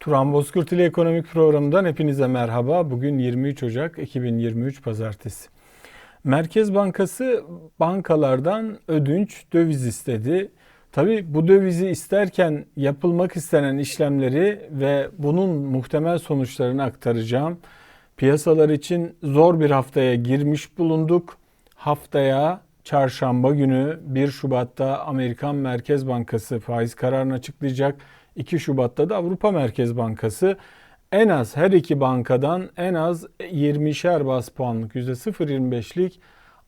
Turan Bozkurt ile Ekonomik Programı'ndan hepinize merhaba. Bugün 23 Ocak 2023 Pazartesi. Merkez Bankası bankalardan ödünç döviz istedi. Tabi bu dövizi isterken yapılmak istenen işlemleri ve bunun muhtemel sonuçlarını aktaracağım. Piyasalar için zor bir haftaya girmiş bulunduk. Haftaya çarşamba günü 1 Şubat'ta Amerikan Merkez Bankası faiz kararını açıklayacak. 2 Şubat'ta da Avrupa Merkez Bankası en az her iki bankadan en az 20'şer bas puanlık %0.25'lik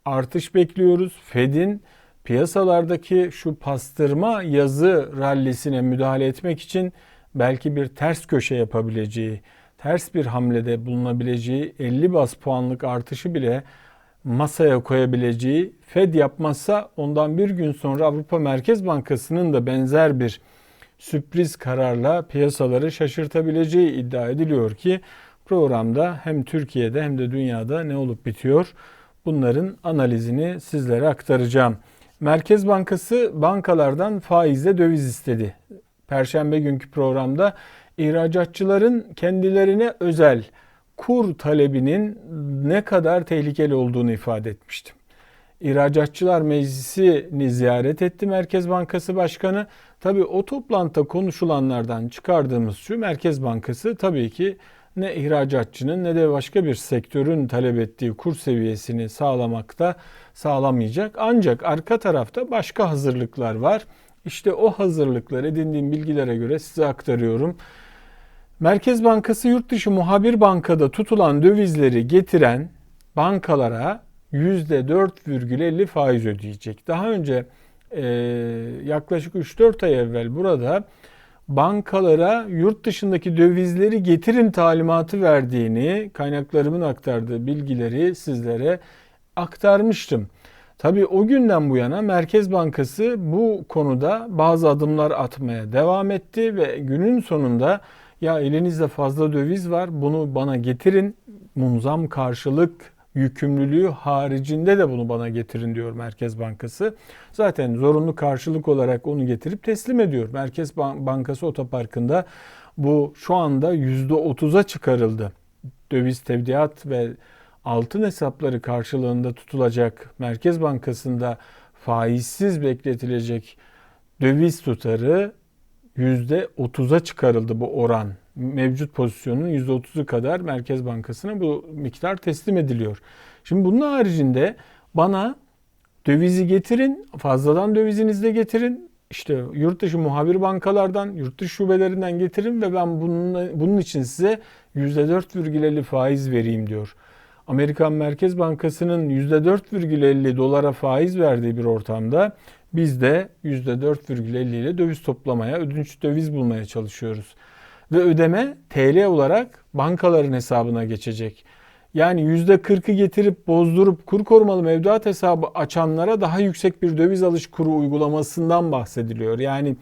artış bekliyoruz. Fed'in piyasalardaki şu pastırma yazı rallisine müdahale etmek için belki bir ters köşe yapabileceği, ters bir hamlede bulunabileceği 50 bas puanlık artışı bile masaya koyabileceği Fed yapmazsa ondan bir gün sonra Avrupa Merkez Bankası'nın da benzer bir sürpriz kararla piyasaları şaşırtabileceği iddia ediliyor ki programda hem Türkiye'de hem de dünyada ne olup bitiyor bunların analizini sizlere aktaracağım. Merkez Bankası bankalardan faizle döviz istedi. Perşembe günkü programda ihracatçıların kendilerine özel kur talebinin ne kadar tehlikeli olduğunu ifade etmiştim. İhracatçılar Meclisi'ni ziyaret etti Merkez Bankası Başkanı. Tabii o toplantıda konuşulanlardan çıkardığımız şu Merkez Bankası tabii ki ne ihracatçının ne de başka bir sektörün talep ettiği kur seviyesini sağlamakta sağlamayacak. Ancak arka tarafta başka hazırlıklar var. İşte o hazırlıklar edindiğim bilgilere göre size aktarıyorum. Merkez Bankası yurt dışı muhabir bankada tutulan dövizleri getiren bankalara %4,50 faiz ödeyecek. Daha önce e, yaklaşık 3-4 ay evvel burada bankalara yurt dışındaki dövizleri getirin talimatı verdiğini, kaynaklarımın aktardığı bilgileri sizlere aktarmıştım. Tabii o günden bu yana Merkez Bankası bu konuda bazı adımlar atmaya devam etti ve günün sonunda ya elinizde fazla döviz var bunu bana getirin mumzam karşılık yükümlülüğü haricinde de bunu bana getirin diyor Merkez Bankası. Zaten zorunlu karşılık olarak onu getirip teslim ediyor. Merkez Bankası otoparkında bu şu anda %30'a çıkarıldı. Döviz tevdiat ve altın hesapları karşılığında tutulacak Merkez Bankası'nda faizsiz bekletilecek döviz tutarı %30'a çıkarıldı bu oran mevcut pozisyonun %30'u kadar Merkez Bankası'na bu miktar teslim ediliyor. Şimdi bunun haricinde bana dövizi getirin, fazladan dövizinizi getirin. İşte yurt dışı muhabir bankalardan, yurt dışı şubelerinden getirin ve ben bunun, bunun için size %4,50 faiz vereyim diyor. Amerikan Merkez Bankası'nın %4,50 dolara faiz verdiği bir ortamda biz de %4,50 ile döviz toplamaya, ödünç döviz bulmaya çalışıyoruz ve ödeme TL olarak bankaların hesabına geçecek. Yani %40'ı getirip bozdurup kur korumalı mevduat hesabı açanlara daha yüksek bir döviz alış kuru uygulamasından bahsediliyor. Yani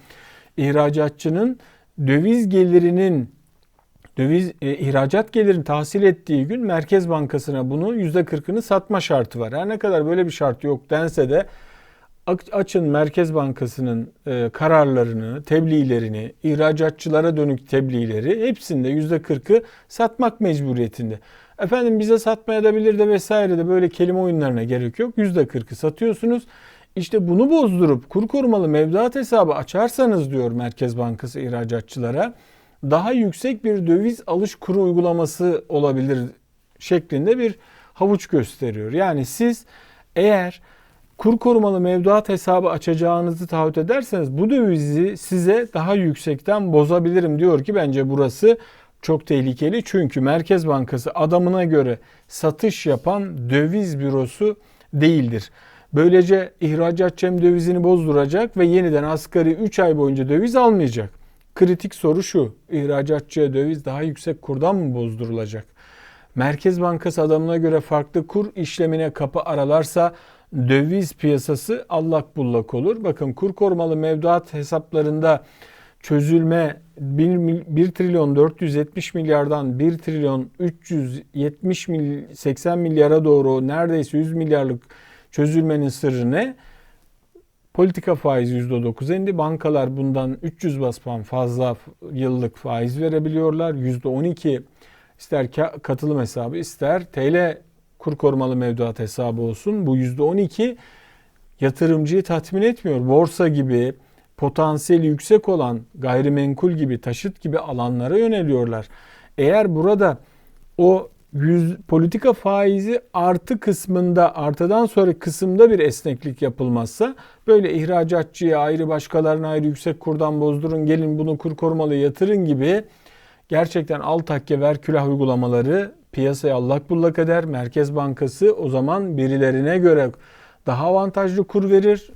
ihracatçının döviz gelirinin döviz e, ihracat gelirini tahsil ettiği gün Merkez Bankası'na bunu %40'ını satma şartı var. Her ne kadar böyle bir şart yok dense de açın Merkez Bankası'nın e, kararlarını, tebliğlerini, ihracatçılara dönük tebliğleri hepsinde yüzde kırkı satmak mecburiyetinde. Efendim bize satmaya da bilir de vesaire de böyle kelime oyunlarına gerek yok. Yüzde kırkı satıyorsunuz. İşte bunu bozdurup kur korumalı mevduat hesabı açarsanız diyor Merkez Bankası ihracatçılara daha yüksek bir döviz alış kuru uygulaması olabilir şeklinde bir havuç gösteriyor. Yani siz eğer kur korumalı mevduat hesabı açacağınızı taahhüt ederseniz bu dövizi size daha yüksekten bozabilirim diyor ki bence burası çok tehlikeli. Çünkü Merkez Bankası adamına göre satış yapan döviz bürosu değildir. Böylece ihracatçım dövizini bozduracak ve yeniden asgari 3 ay boyunca döviz almayacak. Kritik soru şu. İhracatçıya döviz daha yüksek kurdan mı bozdurulacak? Merkez Bankası adamına göre farklı kur işlemine kapı aralarsa döviz piyasası allak bullak olur. Bakın kur korumalı mevduat hesaplarında çözülme 1, 1 trilyon 470 milyardan 1 trilyon 370 mil, 80 milyara doğru neredeyse 100 milyarlık çözülmenin sırrı ne? Politika faizi %9 indi. Bankalar bundan 300 bas fazla yıllık faiz verebiliyorlar. %12 ister katılım hesabı ister TL kur korumalı mevduat hesabı olsun. Bu %12 yatırımcıyı tatmin etmiyor. Borsa gibi potansiyeli yüksek olan gayrimenkul gibi taşıt gibi alanlara yöneliyorlar. Eğer burada o yüz, politika faizi artı kısmında artıdan sonra kısımda bir esneklik yapılmazsa böyle ihracatçıya ayrı başkalarına ayrı yüksek kurdan bozdurun gelin bunu kur korumalı yatırın gibi gerçekten al takke ver külah uygulamaları piyasaya allak bullak eder. Merkez Bankası o zaman birilerine göre daha avantajlı kur verir.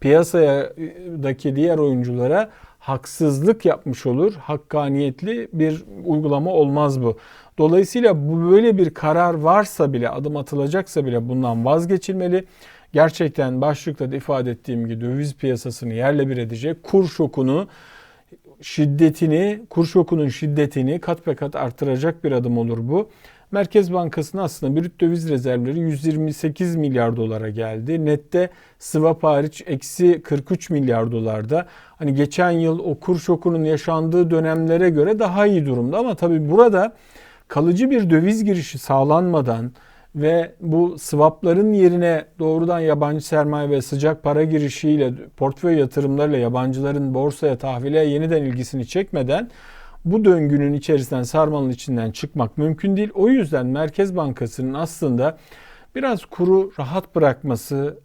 Piyasadaki diğer oyunculara haksızlık yapmış olur. Hakkaniyetli bir uygulama olmaz bu. Dolayısıyla bu böyle bir karar varsa bile adım atılacaksa bile bundan vazgeçilmeli. Gerçekten başlıkta da ifade ettiğim gibi döviz piyasasını yerle bir edecek kur şokunu şiddetini, kur şokunun şiddetini kat be kat artıracak bir adım olur bu. Merkez Bankası'nın aslında brüt döviz rezervleri 128 milyar dolara geldi. Nette swap hariç eksi 43 milyar dolarda. Hani geçen yıl o kur şokunun yaşandığı dönemlere göre daha iyi durumda ama tabii burada kalıcı bir döviz girişi sağlanmadan ve bu swapların yerine doğrudan yabancı sermaye ve sıcak para girişiyle portföy yatırımlarıyla yabancıların borsaya tahvile yeniden ilgisini çekmeden bu döngünün içerisinden sarmalın içinden çıkmak mümkün değil. O yüzden Merkez Bankası'nın aslında biraz kuru rahat bırakması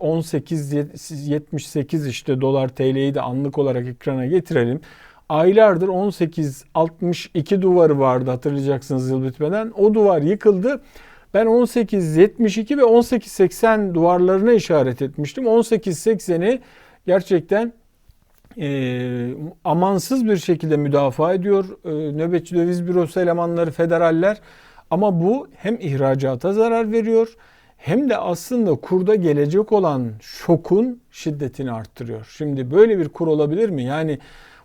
18.78 işte dolar TL'yi de anlık olarak ekrana getirelim. Aylardır 18.62 duvarı vardı hatırlayacaksınız yıl bitmeden. O duvar yıkıldı. Ben 18.72 ve 18.80 duvarlarına işaret etmiştim. 18.80'i gerçekten e, amansız bir şekilde müdafaa ediyor. E, nöbetçi döviz bürosu elemanları, federaller. Ama bu hem ihracata zarar veriyor hem de aslında kurda gelecek olan şokun şiddetini arttırıyor. Şimdi böyle bir kur olabilir mi? Yani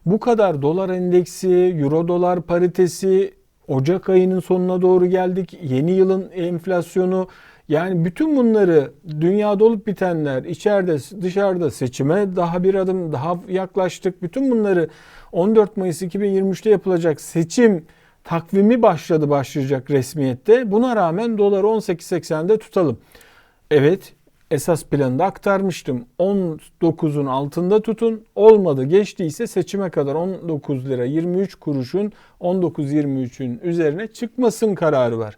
bu kadar dolar endeksi, euro dolar paritesi, Ocak ayının sonuna doğru geldik. Yeni yılın enflasyonu yani bütün bunları dünyada olup bitenler içeride dışarıda seçime daha bir adım daha yaklaştık. Bütün bunları 14 Mayıs 2023'te yapılacak seçim takvimi başladı başlayacak resmiyette. Buna rağmen dolar 18.80'de tutalım. Evet esas planında aktarmıştım. 19'un altında tutun. Olmadı geçtiyse seçime kadar 19 lira 23 kuruşun 19-23'ün üzerine çıkmasın kararı var.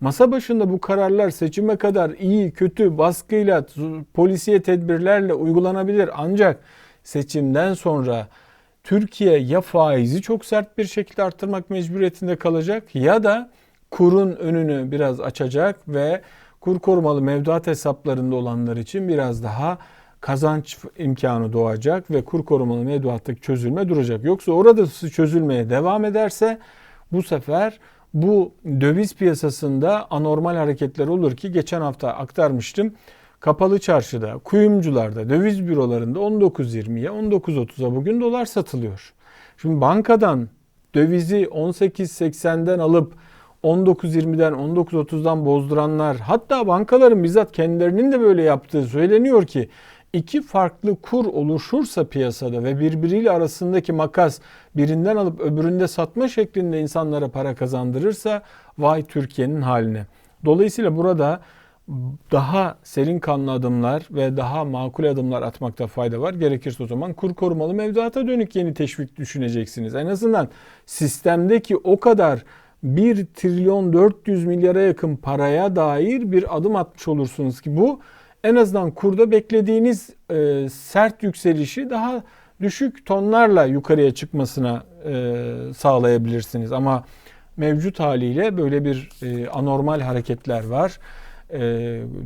Masa başında bu kararlar seçime kadar iyi, kötü, baskıyla, polisiye tedbirlerle uygulanabilir. Ancak seçimden sonra Türkiye ya faizi çok sert bir şekilde arttırmak mecburiyetinde kalacak ya da kurun önünü biraz açacak ve kur korumalı mevduat hesaplarında olanlar için biraz daha kazanç imkanı doğacak ve kur korumalı mevduattaki çözülme duracak. Yoksa orada çözülmeye devam ederse bu sefer bu döviz piyasasında anormal hareketler olur ki geçen hafta aktarmıştım. Kapalı çarşıda, kuyumcularda, döviz bürolarında 19.20'ye, 19.30'a bugün dolar satılıyor. Şimdi bankadan dövizi 18.80'den alıp 19.20'den 19.30'dan bozduranlar hatta bankaların bizzat kendilerinin de böyle yaptığı söyleniyor ki iki farklı kur oluşursa piyasada ve birbiriyle arasındaki makas birinden alıp öbüründe satma şeklinde insanlara para kazandırırsa vay Türkiye'nin haline. Dolayısıyla burada daha serin kanlı adımlar ve daha makul adımlar atmakta fayda var. Gerekirse o zaman kur korumalı mevduata dönük yeni teşvik düşüneceksiniz. En azından sistemdeki o kadar 1 trilyon 400 milyara yakın paraya dair bir adım atmış olursunuz ki bu en azından kurda beklediğiniz e, sert yükselişi daha düşük tonlarla yukarıya çıkmasına e, sağlayabilirsiniz. Ama mevcut haliyle böyle bir e, anormal hareketler var. E,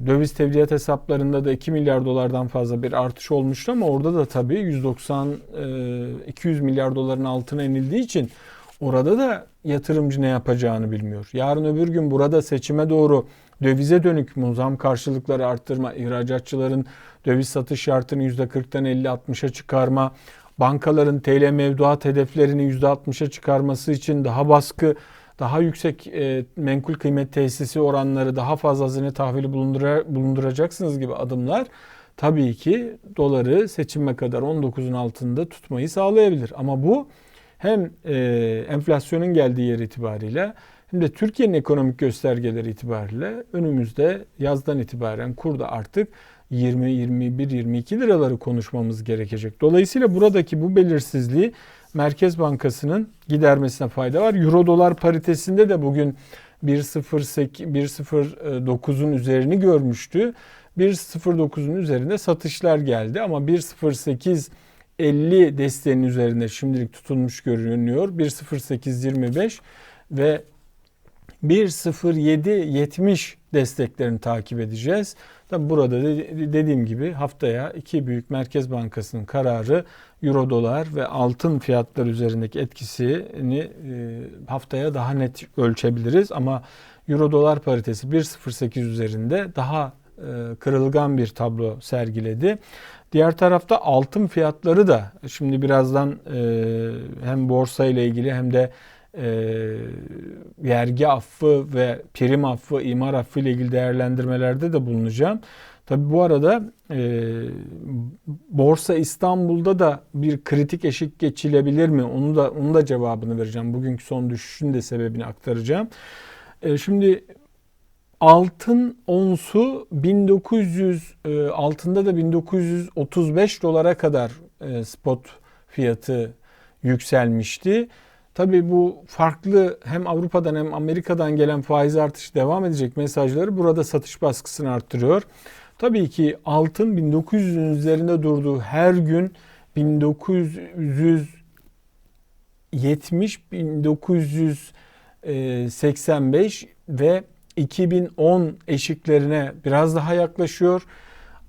döviz tevdiat hesaplarında da 2 milyar dolardan fazla bir artış olmuştu ama orada da tabii 190 e, 200 milyar doların altına inildiği için orada da yatırımcı ne yapacağını bilmiyor. Yarın öbür gün burada seçime doğru dövize dönük muzam karşılıkları arttırma, ihracatçıların döviz satış şartını %40'tan 50-60'a çıkarma, bankaların TL mevduat hedeflerini %60'a çıkarması için daha baskı, daha yüksek e, menkul kıymet tesisi oranları, daha fazla hazine tahvili bulundura, bulunduracaksınız gibi adımlar tabii ki doları seçime kadar 19'un altında tutmayı sağlayabilir. Ama bu hem e, enflasyonun geldiği yer itibariyle hem de Türkiye'nin ekonomik göstergeleri itibariyle önümüzde yazdan itibaren kurda artık 20, 21, 22 liraları konuşmamız gerekecek. Dolayısıyla buradaki bu belirsizliği Merkez Bankası'nın gidermesine fayda var. Euro dolar paritesinde de bugün 1.09'un üzerini görmüştü. 1.09'un üzerinde satışlar geldi ama 1.08 50 desteğinin üzerinde şimdilik tutulmuş görünüyor. 1.0825 ve 1.0770 desteklerini takip edeceğiz. Tabi burada dediğim gibi haftaya iki büyük merkez bankasının kararı euro dolar ve altın fiyatları üzerindeki etkisini e, haftaya daha net ölçebiliriz. Ama euro dolar paritesi 1.08 üzerinde daha e, kırılgan bir tablo sergiledi. Diğer tarafta altın fiyatları da şimdi birazdan e, hem borsa ile ilgili hem de vergi affı ve prim affı, imar affı ile ilgili değerlendirmelerde de bulunacağım. Tabi bu arada e, Borsa İstanbul'da da bir kritik eşik geçilebilir mi? Onu da onu da cevabını vereceğim. Bugünkü son düşüşün de sebebini aktaracağım. E, şimdi altın onsu 1900 e, altında da 1935 dolara kadar e, spot fiyatı yükselmişti. Tabii bu farklı hem Avrupa'dan hem Amerika'dan gelen faiz artışı devam edecek mesajları burada satış baskısını arttırıyor. Tabii ki altın 1900'ün üzerinde durduğu her gün 1970 1985 ve 2010 eşiklerine biraz daha yaklaşıyor.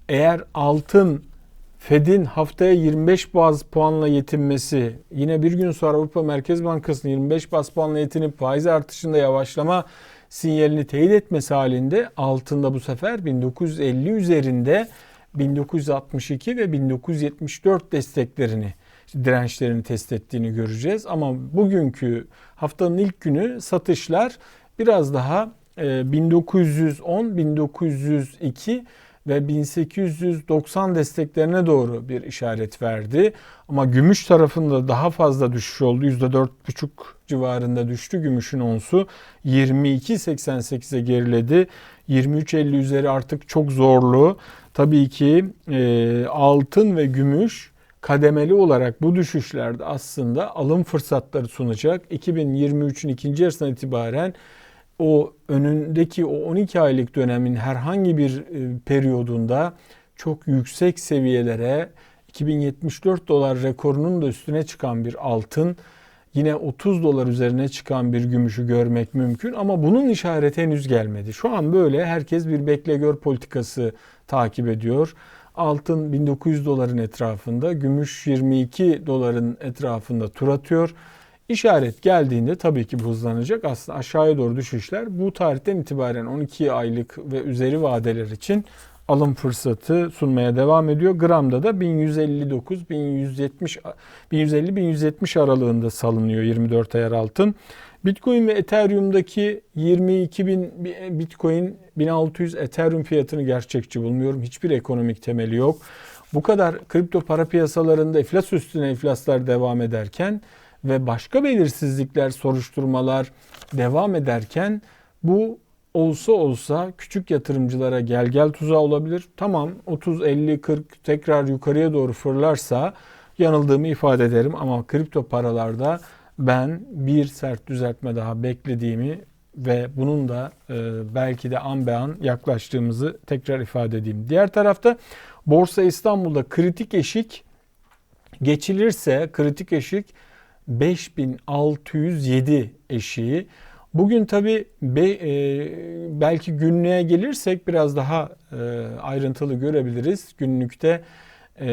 Eğer altın Fed'in haftaya 25 baz puanla yetinmesi, yine bir gün sonra Avrupa Merkez Bankası'nın 25 baz puanla yetinip faiz artışında yavaşlama sinyalini teyit etmesi halinde altında bu sefer 1950 üzerinde 1962 ve 1974 desteklerini dirençlerini test ettiğini göreceğiz. Ama bugünkü haftanın ilk günü satışlar biraz daha 1910, 1902 ve 1890 desteklerine doğru bir işaret verdi. Ama gümüş tarafında daha fazla düşüş oldu. %4,5 civarında düştü gümüşün onsu. 22.88'e geriledi. 23.50 üzeri artık çok zorlu. Tabii ki e, altın ve gümüş kademeli olarak bu düşüşlerde aslında alım fırsatları sunacak. 2023'ün ikinci yarısından itibaren o önündeki o 12 aylık dönemin herhangi bir e, periyodunda çok yüksek seviyelere 2074 dolar rekorunun da üstüne çıkan bir altın, yine 30 dolar üzerine çıkan bir gümüşü görmek mümkün ama bunun işareti henüz gelmedi. Şu an böyle herkes bir bekle gör politikası takip ediyor. Altın 1900 doların etrafında, gümüş 22 doların etrafında tur atıyor. İşaret geldiğinde tabii ki bu hızlanacak. Aslında aşağıya doğru düşüşler bu tarihten itibaren 12 aylık ve üzeri vadeler için alım fırsatı sunmaya devam ediyor. Gramda da 1159 1170 1150 1170 aralığında salınıyor 24 ayar altın. Bitcoin ve Ethereum'daki 22 bin Bitcoin 1600 Ethereum fiyatını gerçekçi bulmuyorum. Hiçbir ekonomik temeli yok. Bu kadar kripto para piyasalarında iflas üstüne iflaslar devam ederken ve başka belirsizlikler, soruşturmalar devam ederken bu olsa olsa küçük yatırımcılara gel gel tuzağı olabilir. Tamam 30, 50, 40 tekrar yukarıya doğru fırlarsa yanıldığımı ifade ederim ama kripto paralarda ben bir sert düzeltme daha beklediğimi ve bunun da e, belki de an be an yaklaştığımızı tekrar ifade edeyim. Diğer tarafta Borsa İstanbul'da kritik eşik geçilirse kritik eşik 5607 eşiği. Bugün tabi be, e, belki günlüğe gelirsek biraz daha e, ayrıntılı görebiliriz. Günlükte e,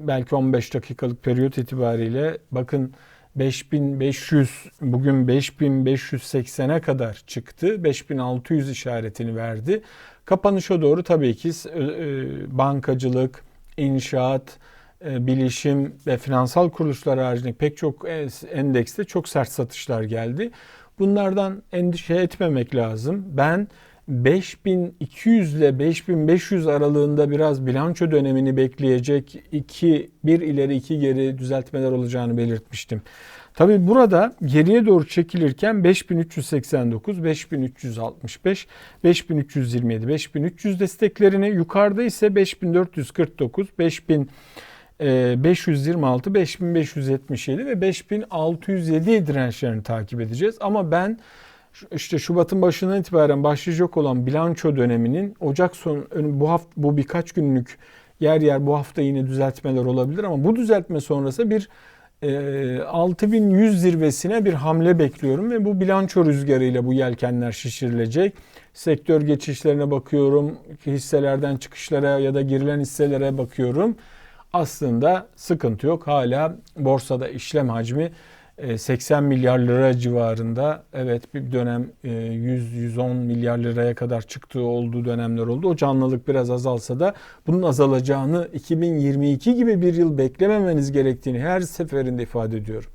belki 15 dakikalık periyot itibariyle bakın 5500 bugün 5580'e kadar çıktı. 5600 işaretini verdi. Kapanışa doğru tabii ki e, bankacılık, inşaat, bilişim ve finansal kuruluşlar haricinde pek çok endekste çok sert satışlar geldi. Bunlardan endişe etmemek lazım. Ben 5200 ile 5500 aralığında biraz bilanço dönemini bekleyecek 2 bir ileri iki geri düzeltmeler olacağını belirtmiştim. Tabi burada geriye doğru çekilirken 5389, 5365, 5327, 5300 desteklerini yukarıda ise 5449, 5000 526, 5577 ve 5607 dirençlerini takip edeceğiz. Ama ben işte Şubat'ın başından itibaren başlayacak olan bilanço döneminin Ocak sonu bu hafta bu birkaç günlük yer yer bu hafta yine düzeltmeler olabilir ama bu düzeltme sonrası bir e, 6100 zirvesine bir hamle bekliyorum ve bu bilanço rüzgarıyla bu yelkenler şişirilecek. Sektör geçişlerine bakıyorum, hisselerden çıkışlara ya da girilen hisselere bakıyorum. Aslında sıkıntı yok. Hala borsada işlem hacmi 80 e, milyar lira civarında evet bir dönem 100-110 e, milyar liraya kadar çıktığı olduğu dönemler oldu. O canlılık biraz azalsa da bunun azalacağını 2022 gibi bir yıl beklememeniz gerektiğini her seferinde ifade ediyorum.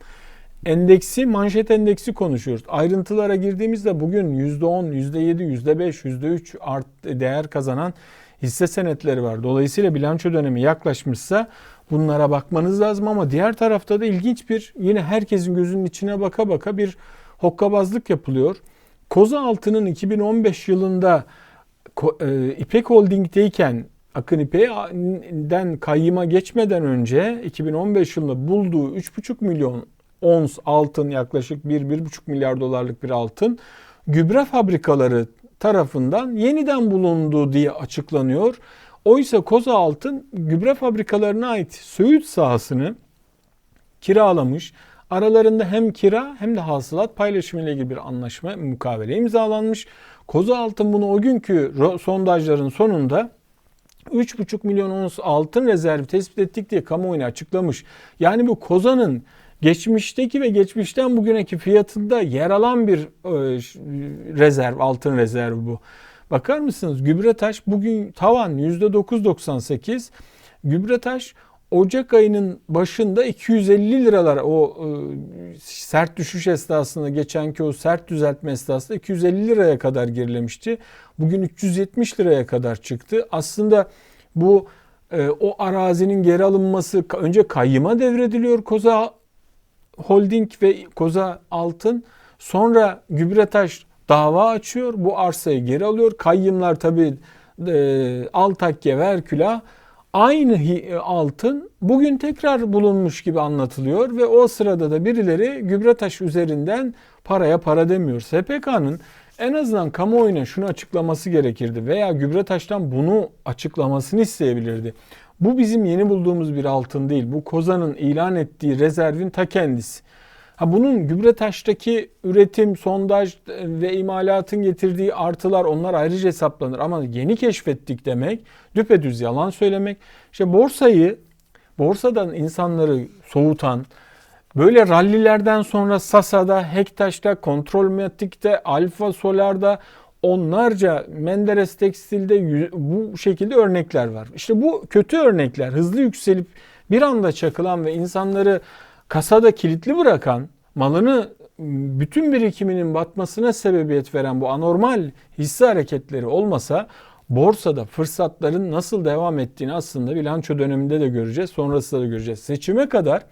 Endeksi, manşet endeksi konuşuyoruz. Ayrıntılara girdiğimizde bugün %10, %7, %5, %3 art değer kazanan hisse senetleri var. Dolayısıyla bilanço dönemi yaklaşmışsa bunlara bakmanız lazım ama diğer tarafta da ilginç bir yine herkesin gözünün içine baka baka bir hokkabazlık yapılıyor. Koza Altı'nın 2015 yılında e, İpek Holding'deyken Akın İpek'den kayyıma geçmeden önce 2015 yılında bulduğu 3,5 milyon ons altın yaklaşık 1-1,5 milyar dolarlık bir altın gübre fabrikaları tarafından yeniden bulundu diye açıklanıyor. Oysa Koza Altın gübre fabrikalarına ait Söğüt sahasını kiralamış. Aralarında hem kira hem de hasılat paylaşımı ile ilgili bir anlaşma mukavele imzalanmış. Koza Altın bunu o günkü sondajların sonunda 3,5 milyon ons altın rezervi tespit ettik diye kamuoyuna açıklamış. Yani bu Koza'nın geçmişteki ve geçmişten bugüneki fiyatında yer alan bir e, rezerv, altın rezervi bu. Bakar mısınız? Gübretaş bugün tavan %9.98. Gübretaş Ocak ayının başında 250 liralar o e, sert düşüş esnasında geçenki o sert düzeltme esnasında 250 liraya kadar gerilemişti. Bugün 370 liraya kadar çıktı. Aslında bu e, o arazinin geri alınması önce kayyıma devrediliyor Koza Holding ve Koza Altın. Sonra Gübretaş dava açıyor. Bu arsayı geri alıyor. Kayyımlar tabi e, Altakya ve aynı e, altın bugün tekrar bulunmuş gibi anlatılıyor ve o sırada da birileri Gübretaş üzerinden paraya para demiyor. SPK'nın en azından kamuoyuna şunu açıklaması gerekirdi veya Gübretaş'tan bunu açıklamasını isteyebilirdi. Bu bizim yeni bulduğumuz bir altın değil. Bu Kozan'ın ilan ettiği rezervin ta kendisi. Ha bunun Gübretaş'taki üretim, sondaj ve imalatın getirdiği artılar onlar ayrıca hesaplanır. Ama yeni keşfettik demek düpedüz yalan söylemek. İşte borsayı, borsadan insanları soğutan, böyle rallilerden sonra Sasa'da, Hektaş'ta, Kontrolmatik'te, Alfa Solar'da onlarca Menderes Tekstil'de bu şekilde örnekler var. İşte bu kötü örnekler hızlı yükselip bir anda çakılan ve insanları kasada kilitli bırakan, malını bütün birikiminin batmasına sebebiyet veren bu anormal hisse hareketleri olmasa borsada fırsatların nasıl devam ettiğini aslında bilanço döneminde de göreceğiz. Sonrasında da göreceğiz. Seçime kadar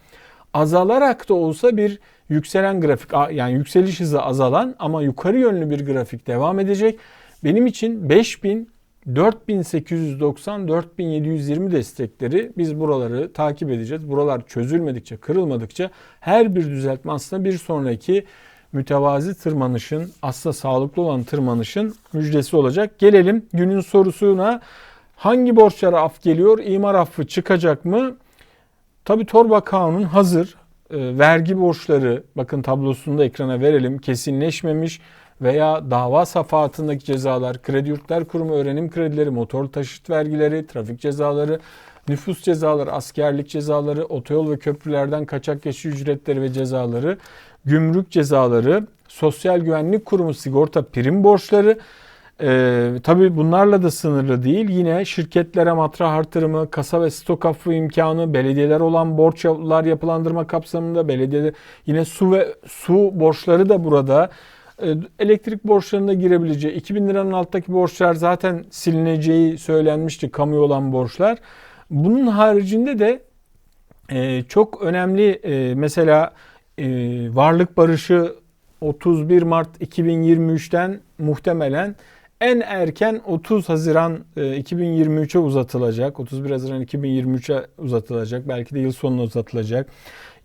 azalarak da olsa bir yükselen grafik yani yükseliş hızı azalan ama yukarı yönlü bir grafik devam edecek. Benim için 5000 4890 4720 destekleri biz buraları takip edeceğiz. Buralar çözülmedikçe, kırılmadıkça her bir düzeltme aslında bir sonraki mütevazi tırmanışın, aslında sağlıklı olan tırmanışın müjdesi olacak. Gelelim günün sorusuna. Hangi borçlara af geliyor? İmar affı çıkacak mı? Tabi torba kanun hazır. E, vergi borçları bakın tablosunda ekrana verelim kesinleşmemiş veya dava safahatındaki cezalar, kredi yurtlar kurumu öğrenim kredileri, motor taşıt vergileri, trafik cezaları, nüfus cezaları, askerlik cezaları, otoyol ve köprülerden kaçak geçiş ücretleri ve cezaları, gümrük cezaları, sosyal güvenlik kurumu sigorta prim borçları, ee, tabii bunlarla da sınırlı değil. Yine şirketlere matrah artırımı, kasa ve stok affı imkanı, belediyeler olan borçlar yapılandırma kapsamında belediyeler yine su ve su borçları da burada e, elektrik borçlarına girebileceği 2000 liranın alttaki borçlar zaten silineceği söylenmişti kamu olan borçlar. Bunun haricinde de e, çok önemli e, mesela e, varlık barışı 31 Mart 2023'ten muhtemelen en erken 30 Haziran e, 2023'e uzatılacak. 31 Haziran 2023'e uzatılacak. Belki de yıl sonuna uzatılacak.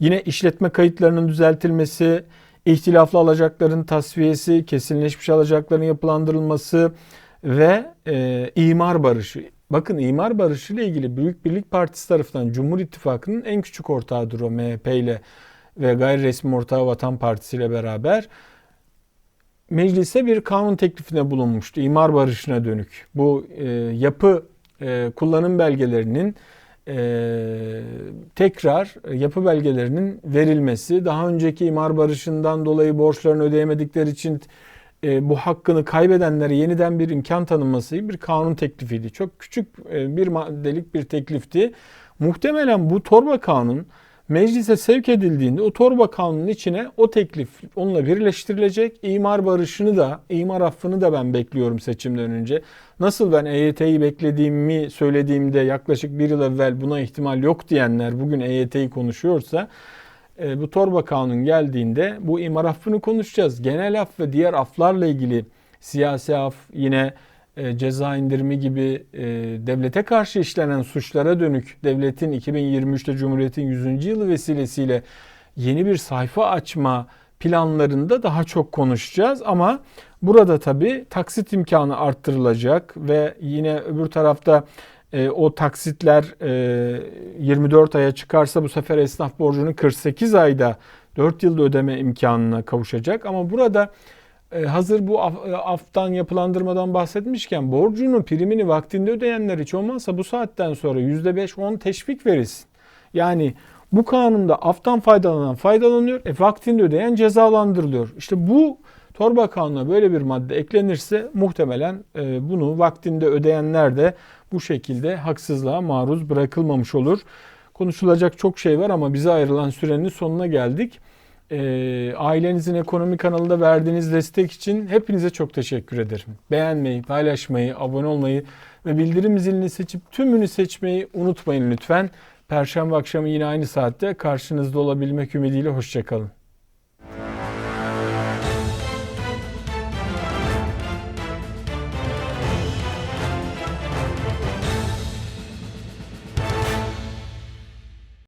Yine işletme kayıtlarının düzeltilmesi, ihtilaflı alacakların tasfiyesi, kesinleşmiş alacakların yapılandırılması ve e, imar barışı. Bakın imar barışı ile ilgili Büyük Birlik Partisi tarafından Cumhur İttifakı'nın en küçük ortağıdır o MHP ile ve gayri resmi ortağı Vatan Partisi ile beraber meclise bir kanun teklifine bulunmuştu imar barışına dönük. Bu e, yapı e, kullanım belgelerinin e, tekrar yapı belgelerinin verilmesi, daha önceki imar barışından dolayı borçlarını ödeyemedikleri için e, bu hakkını kaybedenlere yeniden bir imkan tanınması bir kanun teklifiydi. Çok küçük e, bir maddelik bir teklifti. Muhtemelen bu torba kanun meclise sevk edildiğinde o torba kanunun içine o teklif onunla birleştirilecek. İmar barışını da, imar affını da ben bekliyorum seçimden önce. Nasıl ben EYT'yi beklediğimi söylediğimde yaklaşık bir yıl evvel buna ihtimal yok diyenler bugün EYT'yi konuşuyorsa e, bu torba kanun geldiğinde bu imar affını konuşacağız. Genel af ve diğer aflarla ilgili siyasi af yine e, ceza indirimi gibi e, devlete karşı işlenen suçlara dönük devletin 2023'te Cumhuriyet'in 100. yılı vesilesiyle yeni bir sayfa açma planlarında daha çok konuşacağız ama burada tabi taksit imkanı arttırılacak ve yine öbür tarafta e, o taksitler e, 24 aya çıkarsa bu sefer esnaf borcunu 48 ayda 4 yılda ödeme imkanına kavuşacak ama burada hazır bu af, e, aftan yapılandırmadan bahsetmişken borcunu primini vaktinde ödeyenler hiç olmazsa bu saatten sonra %5-10 teşvik verilsin. Yani bu kanunda aftan faydalanan faydalanıyor, e, vaktinde ödeyen cezalandırılıyor. İşte bu torba kanuna böyle bir madde eklenirse muhtemelen e, bunu vaktinde ödeyenler de bu şekilde haksızlığa maruz bırakılmamış olur. Konuşulacak çok şey var ama bize ayrılan sürenin sonuna geldik. E, ailenizin ekonomi kanalında verdiğiniz destek için hepinize çok teşekkür ederim. Beğenmeyi, paylaşmayı, abone olmayı ve bildirim zilini seçip tümünü seçmeyi unutmayın lütfen. Perşembe akşamı yine aynı saatte karşınızda olabilmek ümidiyle hoşçakalın.